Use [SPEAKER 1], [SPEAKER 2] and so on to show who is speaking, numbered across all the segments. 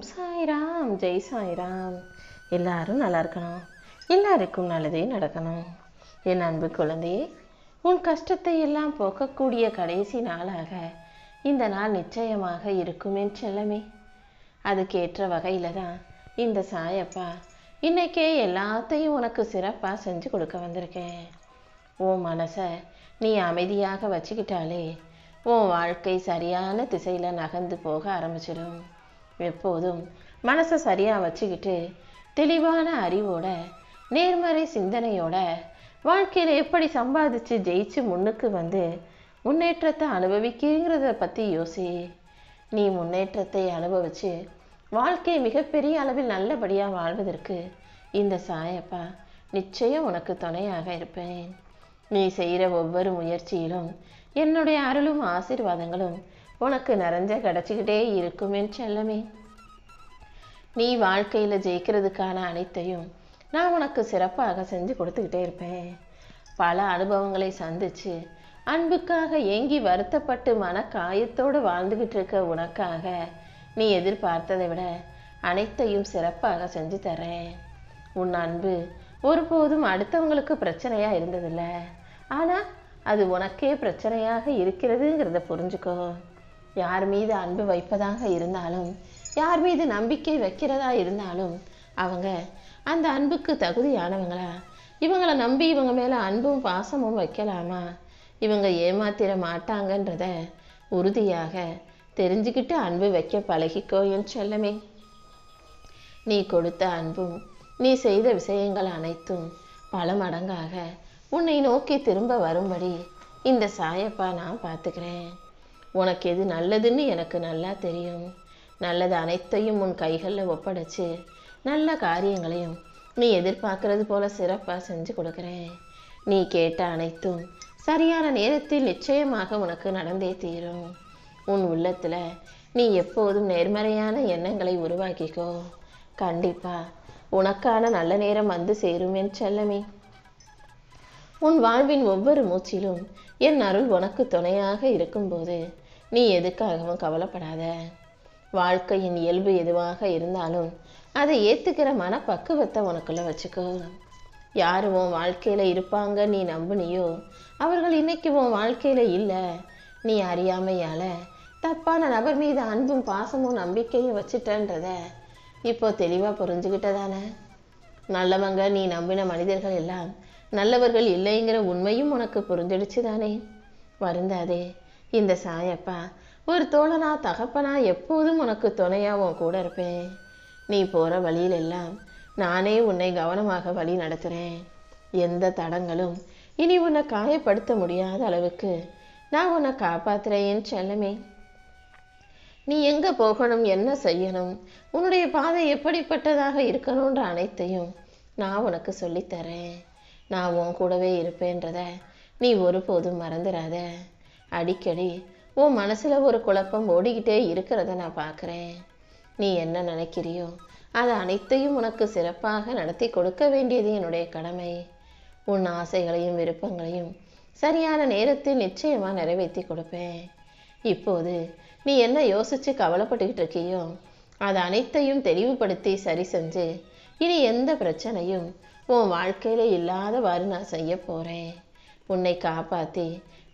[SPEAKER 1] ஓம் சாய்ராம் ஜெய் சாய்ராம் எல்லாரும் நல்லா இருக்கணும். எல்லாருக்கும் நல்லதே நடக்கணும். என் அன்பு குழந்தையே உன் கஷ்டத்தை எல்லாம் போக்கக்கூடிய கடைசி நாளாக இந்த நாள் நிச்சயமாக இருக்குமே செல்லமே. அதுக்கேற்ற வகையில் தான் இந்த சாயப்பா இன்னைக்கே எல்லாத்தையும் உனக்கு சிறப்பாக செஞ்சு கொடுக்க வந்திருக்கேன். உன் மனசை நீ அமைதியாக வச்சுக்கிட்டாலே உன் வாழ்க்கை சரியான திசையில் நகர்ந்து போக ஆரம்பிச்சிடும். எப்போதும் மனசை சரியாக வச்சுக்கிட்டு தெளிவான அறிவோட நேர்மறை சிந்தனையோட வாழ்க்கையில் எப்படி சம்பாதிச்சு ஜெயிச்சு முன்னுக்கு வந்து முன்னேற்றத்தை அனுபவிக்கிறத பற்றி யோசி. நீ முன்னேற்றத்தை அனுபவிச்சு வாழ்க்கை மிகப்பெரிய அளவில் நல்லபடியாக வாழ்வதற்கு இந்த சாயப்பா நிச்சயம் உனக்கு துணையாக இருப்பேன். நீ செய்கிற ஒவ்வொரு முயற்சியிலும் என்னுடைய அருளும் ஆசீர்வாதங்களும் உனக்கு நிறைஞ்ச கிடச்சிக்கிட்டே இருக்கும் செல்லமே. நீ வாழ்க்கையில் ஜெயிக்கிறதுக்கான அனைத்தையும் நான் உனக்கு சிறப்பாக செஞ்சு கொடுத்துக்கிட்டே இருப்பேன். பல அனுபவங்களை சந்தித்து அன்புக்காக ஏங்கி வருத்தப்பட்டு மன காயத்தோடு வாழ்ந்துகிட்டு இருக்க உனக்காக நீ எதிர்பார்த்ததை விட அனைத்தையும் சிறப்பாக செஞ்சு தரேன் உன் அன்பு ஒருபோதும் அடுத்தவங்களுக்கு பிரச்சனையாக இருந்ததில்ல. ஆனால் அது உனக்கே பிரச்சனையாக இருக்கிறதுங்கிறத புரிஞ்சுக்கோ. யார் மீது அன்பு வைப்பதாக இருந்தாலும் யார் மீது நம்பிக்கை வைக்கிறதா இருந்தாலும் அவங்க அந்த அன்புக்கு தகுதியானவங்களா? இவங்களை நம்பி இவங்க மேலே அன்பும் பாசமும் வைக்கலாமா? இவங்க ஏமாத்திர மாட்டாங்கன்றத உறுதியாக தெரிஞ்சுக்கிட்டு அன்பு வைக்க பழகிக்கோ என் செல்லமே. நீ கொடுத்த அன்பும் நீ செய்த விஷயங்கள் அனைத்தும் பல மடங்காக உன்னை நோக்கி திரும்ப வரும்படி இந்த சாயப்பா நான் பார்த்துக்கிறேன். உனக்கு எது நல்லதுன்னு எனக்கு நல்லா தெரியும். நல்லது அனைத்தையும் உன் கைகளில் ஒப்படைச்சு நல்ல காரியங்களையும் நீ எதிர்பார்க்கறது போல சிறப்பாக செஞ்சு கொடுக்குறேன். நீ கேட்ட அனைத்தும் சரியான நேரத்தில் நிச்சயமாக உனக்கு நடந்தே தீரும். உன் உள்ளத்தில் நீ எப்போதும் நேர்மறையான எண்ணங்களை உருவாக்கிக்கோ. கண்டிப்பா உனக்கான நல்ல நேரம் வந்து சேரும் என் செல்லமே. உன் வாழ்வின் ஒவ்வொரு மூச்சிலும் என் அருள் உனக்கு துணையாக இருக்கும்போது நீ எதுக்காகவும் கவலைப்படாத? வாழ்க்கையின் இயல்பு எதுவாக இருந்தாலும் அதை ஏற்றுக்கிற மனப்பக்குவத்தை உனக்குள்ள வச்சுக்கோ. யார் உன் வாழ்க்கையில் இருப்பாங்க நீ நம்புனியோ? அவர்கள் இன்னைக்கு உன் வாழ்க்கையில் இல்லை. நீ அறியாமையால் தப்பான நபர் மீது அன்பும் பாசமும் நம்பிக்கையும் வச்சுட்டன்றத இப்போ தெளிவாக புரிஞ்சுக்கிட்டதானே? நல்லவங்க நீ நம்பின மனிதர்கள் எல்லாம் நல்லவர்கள் இல்லைங்கிற உண்மையும் உனக்கு புரிஞ்சிடுச்சு தானே வருந்தாதே. இந்த சாயப்பா ஒரு தோழனா தகப்பனா எப்போதும் உனக்கு துணையா உன் கூட இருப்பேன். நீ போகிற வழியில் எல்லாம் நானே உன்னை கவனமாக வழி நடத்துகிறேன் எந்த தடங்களும் இனி உன்னை காயப்படுத்த முடியாத அளவுக்கு நான் உன்னை காப்பாத்துறேன் செல்லமே. நீ எங்கே போகணும் என்ன செய்யணும் உன்னுடைய பாதை எப்படிப்பட்டதாக இருக்கணுன்ற அனைத்தையும் நான் உனக்கு சொல்லித்தரேன் நான் உன் கூடவே இருப்பேன்றத நீ ஒருபோதும் மறந்துடாத அடிக்கடி உன் மனசில் ஒரு குழப்பம் ஓடிக்கிட்டே இருக்கிறத நான் பார்க்குறேன் நீ என்ன நினைக்கிறியோ அது அனைத்தையும் உனக்கு சிறப்பாக நடத்தி கொடுக்க வேண்டியது என்னுடைய கடமை. உன் ஆசைகளையும் விருப்பங்களையும் சரியான நேரத்தில் நிச்சயமாக நிறைவேற்றி கொடுப்பேன். இப்போது நீ என்ன யோசித்து கவலைப்பட்டுக்கிட்டு இருக்கியோ அது அனைத்தையும் தெளிவுபடுத்தி சரி செஞ்சு இனி எந்த பிரச்சனையும் உன் வாழ்க்கையில் இல்லாதவாறு நான் செய்ய போகிறேன் உன்னை காப்பாற்றி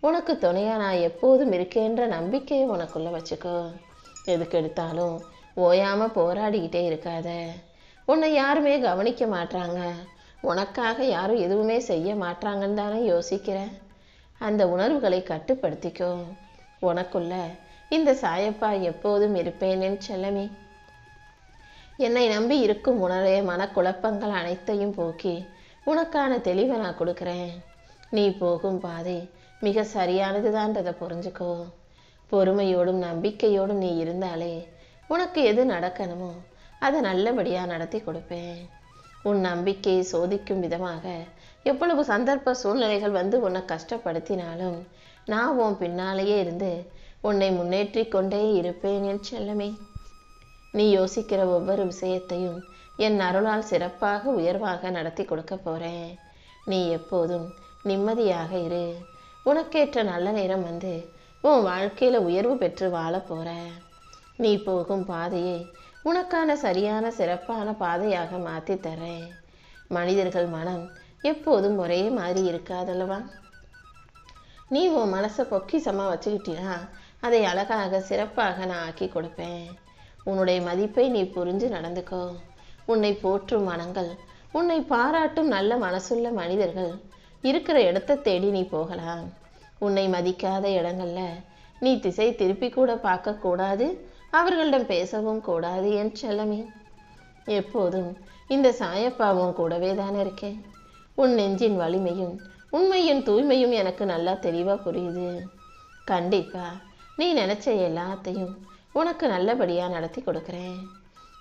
[SPEAKER 1] உனக்கு துணையாக நான் எப்போதும் இருக்கேன்ற நம்பிக்கையை உனக்குள்ளே வச்சுக்கோ. எதுக்கு எடுத்தாலும் போராடிக்கிட்டே இருக்காத. உன்னை யாருமே கவனிக்க மாட்டாங்க உனக்காக யாரும் எதுவுமே செய்ய மாட்டாங்கன்னு தானே யோசிக்கிற. அந்த உணர்வுகளை கட்டுப்படுத்திக்கோ. உனக்குள்ள இந்த சாயப்பா எப்போதும் இருப்பேனேன் செல்லமே. என்னை நம்பி இருக்கும் உணரே மனக்குழப்பங்கள் அனைத்தையும் போக்கி உனக்கான தெளிவை நான் கொடுக்குறேன். நீ போகும் பாதை மிக சரியானதுதான்றதை புரிஞ்சுக்கோ. பொறுமையோடும் நம்பிக்கையோடும் நீ இருந்தாலே உனக்கு எது நடக்கணுமோ அதை நல்லபடியாக நடத்தி கொடுப்பேன். உன் நம்பிக்கையை சோதிக்கும் விதமாக எவ்வளவு சந்தர்ப்ப சூழ்நிலைகள் வந்து உன்னை கஷ்டப்படுத்தினாலும் நான் உன் பின்னாலேயே இருந்து உன்னை முன்னேற்றி கொண்டே இருப்பேன் என் செல்லமே. நீ யோசிக்கிற ஒவ்வொரு விஷயத்தையும் என் அருளால் சிறப்பாக உயர்வாக நடத்தி கொடுக்க போறேன். நீ எப்போதும் நிம்மதியாக இரு. உனக்கேற்ற நல்ல நேரம் வந்து உன் வாழ்க்கையில உயர்வு பெற்று வாழ போற நீ போகும் பாதையை உனக்கான சரியான சிறப்பான பாதையாக மாற்றி தரேன். மனிதர்கள் மனம் எப்போதும் ஒரே மாதிரி இருக்காதல்லவா? நீ உன் மனசை பொக்கிசமாக வச்சுக்கிட்டீனா அதை அழகாக சிறப்பாக நான் ஆக்கி கொடுப்பேன். உன்னுடைய மதிப்பை நீ புரிஞ்சு நடந்துக்கோ. உன்னை போற்றும் மனங்கள் உன்னை பாராட்டும் நல்ல மனசுள்ள மனிதர்கள் இருக்கிற இடத்த தேடி நீ போகலாம். உன்னை மதிக்காத இடங்கள்ல நீ திசை திருப்பி கூட பார்க்க கூடாது அவர்களிடம் பேசவும் கூடாது என் செல்லமே. எப்போதும் இந்த சாயப்பாவும் கூடவே தானே இருக்கேன். உன் நெஞ்சின் வலிமையும் உண்மையின் தூய்மையும் எனக்கு நல்லா தெளிவாக புரியுது. கண்டிப்பா நீ நினைச்ச எல்லாத்தையும் உனக்கு நல்லபடியாக நடத்தி கொடுக்குறேன்.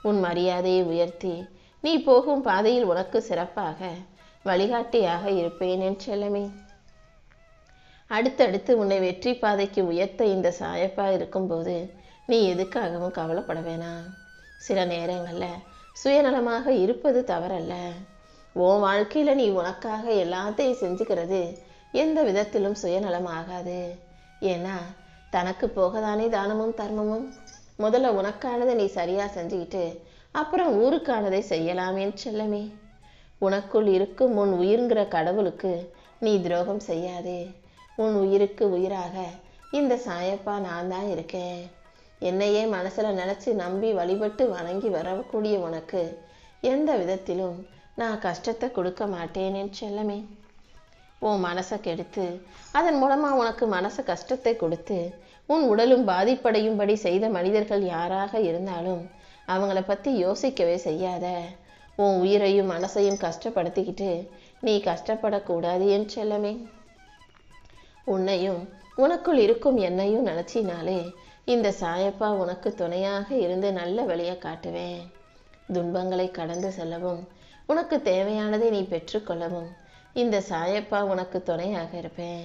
[SPEAKER 1] உன் மரியாதையை உயர்த்தி நீ போகும் பாதையில் உனக்கு சிறப்பாக வழிகாட்டியாக இருப்பேன் என் செல்லமே. அடுத்தடுத்து உன்னை வெற்றி பாதைக்கு உயர்த்த இந்த சாயப்பா இருக்கும்போது நீ எதுக்காகவும் கவலைப்பட வேணாம் சில நேரங்களில் சுயநலமாக இருப்பது தவறல்ல. உன் வாழ்க்கையில் நீ உனக்காக எல்லாத்தையும் செஞ்சுக்கிறது எந்த விதத்திலும் சுயநலம் ஆகாது. ஏன்னா தனக்கு போகதானே தானமும் தர்மமும்? முதல்ல உனக்கானதை நீ சரியாக செஞ்சுக்கிட்டு அப்புறம் ஊருக்கானதை செய்யலாமேன்னு செல்லமே. உனக்குள் இருக்கும் உன் உயிர்ங்கிற கடவுளுக்கு நீ துரோகம் செய்யாதே. உன் உயிருக்கு உயிராக. இந்த சாயப்பா நான் தான் இருக்கேன். என்னையே மனசில் நினச்சி நம்பி வழிபட்டு வணங்கி வரக்கூடிய உனக்கு எந்த விதத்திலும் நான் கஷ்டத்தை கொடுக்க மாட்டேனேன் செல்லமே. உன் மனசை கெடுத்து அதன் மூலமாக உனக்கு மனசு கஷ்டத்தை கொடுத்து உன் உடலும் பாதிப்படையும்படி செய்த மனிதர்கள் யாராக இருந்தாலும் அவங்கள பற்றி யோசிக்கவே செய்யாத. உன் உயிரையும் மனசையும் கஷ்டப்படுத்திக்கிட்டு நீ கஷ்டப்படக்கூடாது என் செல்லமே. உன்னையும் உனக்குள் இருக்கும் என்னையும் நினச்சினாலே இந்த சாயப்பா உனக்கு துணையாக இருந்து நல்ல வழியை காட்டுவேன். துன்பங்களை கடந்து செல்லவும் உனக்கு தேவையானதை நீ பெற்றுக்கொள்ளவும் இந்த சாயப்பா உனக்கு துணையாக இருப்பேன்.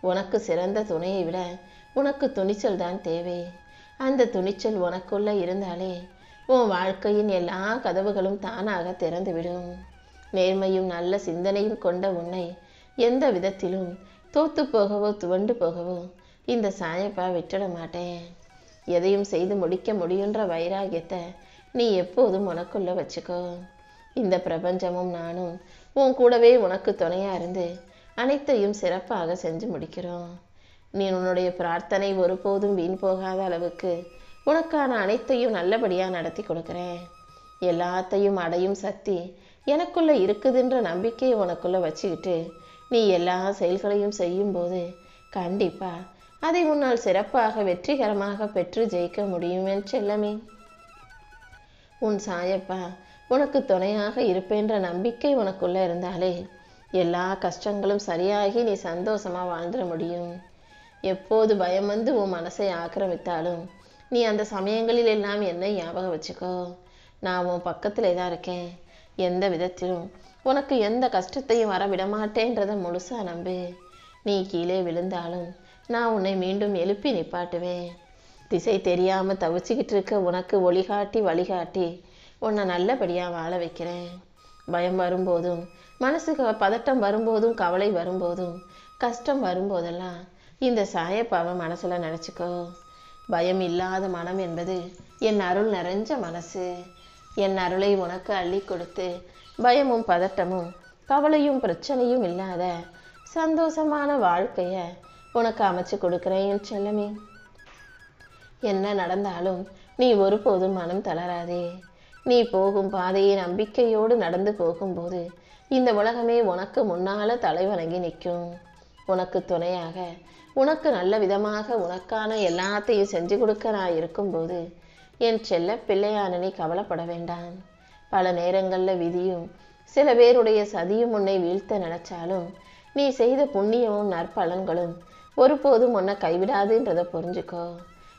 [SPEAKER 1] உனக்கு சிறந்த துணையை விட உனக்கு துணிச்சல் தான் தேவை. அந்த துணிச்சல் உனக்குள்ளே இருந்தாலே உன் வாழ்க்கையின் எல்லா கதவுகளும் தானாக திறந்துவிடும். நேர்மையும் நல்ல சிந்தனையும் கொண்ட உன்னை எந்த விதத்திலும் தோத்து போகவோ துவண்டு போகவோ இந்த சாயப்பா விட்டுட மாட்டேன். எதையும் செய்து முடிக்க முடியுன்ற வைராகியத்தை நீ எப்போதும் உனக்குள்ள வச்சுக்கோ. இந்த பிரபஞ்சமும் நானும் உன் கூடவே உனக்கு துணையா இருந்து அனைத்தையும் சிறப்பாக செஞ்சு முடிக்கிறோம். நீ உன்னுடைய பிரார்த்தனை ஒருபோதும் வீண் போகாத அளவுக்கு உனக்கான அனைத்தையும் நல்லபடியாக நடத்தி கொடுக்குறேன். எல்லாத்தையும் அடையும் சக்தி எனக்குள்ளே இருக்குதுன்ற நம்பிக்கையை உனக்குள்ளே வச்சுக்கிட்டு நீ எல்லா செயல்களையும் செய்யும்போது கண்டிப்பா அதை உன்னால் சிறப்பாக வெற்றிகரமாக பெற்று ஜெயிக்க முடியும் என் செல்லமே. உன் சாயப்பா உனக்கு துணையாக இருப்பேன்ற நம்பிக்கை உனக்குள்ளே இருந்தாலே எல்லா கஷ்டங்களும் சரியாகி நீ சந்தோஷமாக வாழ்ந்துட முடியும். எப்போது பயம் வந்து உன் மனசை ஆக்கிரமித்தாலும் நீ அந்த சமயங்களில் எல்லாம் என்னை ஞாபகம் வச்சுக்கோ. நான் உன் பக்கத்திலே தான் இருக்கேன். எந்த விதத்திலும் உனக்கு எந்த கஷ்டத்தையும் வர விடமாட்டேன்றதை முழுசா நம்பு. நீ கீழே விழுந்தாலும் நான் உன்னை மீண்டும் எழுப்பி நிப்பாட்டுவேன். திசை தெரியாம தவிச்சுக்கிட்டு இருக்க உனக்கு ஒளிகாட்டி வழிகாட்டி உன்னை நல்லபடியாக வாழ வைக்கிறேன். பயம் வரும்போதும் மனசுக்கு பதட்டம் வரும்போதும் கவலை வரும்போதும் கஷ்டம் வரும்போதெல்லாம் இந்த சாயப்பாவை மனசில் நினச்சிக்கோ. பயம் இல்லாத மனம் என்பது என் அருள் நிறைஞ்ச மனசு. என் அருளை உனக்கு அள்ளி கொடுத்து பயமும் பதட்டமும் கவலையும் பிரச்சனையும் இல்லாத சந்தோஷமான வாழ்க்கையை உனக்கு அமைச்சு கொடுக்குறேன் என் செல்லமே. என்ன நடந்தாலும் நீ ஒருபோதும் மனம் தளராதே. நீ போகும் பாதையை நம்பிக்கையோடு நடந்து போகும்போது இந்த உலகமே உனக்கு முன்னால தலைவணங்கி நிற்கும். உனக்கு துணையாக உனக்கு நல்ல விதமாக உனக்கான எல்லாத்தையும் செஞ்சு கொடுக்க நான் இருக்கும்போது என் செல்ல பிள்ளையான நீ கவலைப்பட வேண்டாம். பல நேரங்களில் விதியும் சில பேருடைய சதியும் உன்னை வீழ்த்த நினைச்சாலும் நீ செய்த புண்ணியமும் நற்பலன்களும் ஒருபோதும் உன்னை கைவிடாதுன்றதை புரிஞ்சுக்கோ.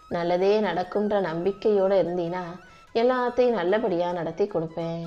[SPEAKER 1] நல்லதே நடக்கும்ன்ற நம்பிக்கையோடு இருந்தீனா எல்லாத்தையும் நல்லபடியாக நடத்தி கொடுப்பேன்.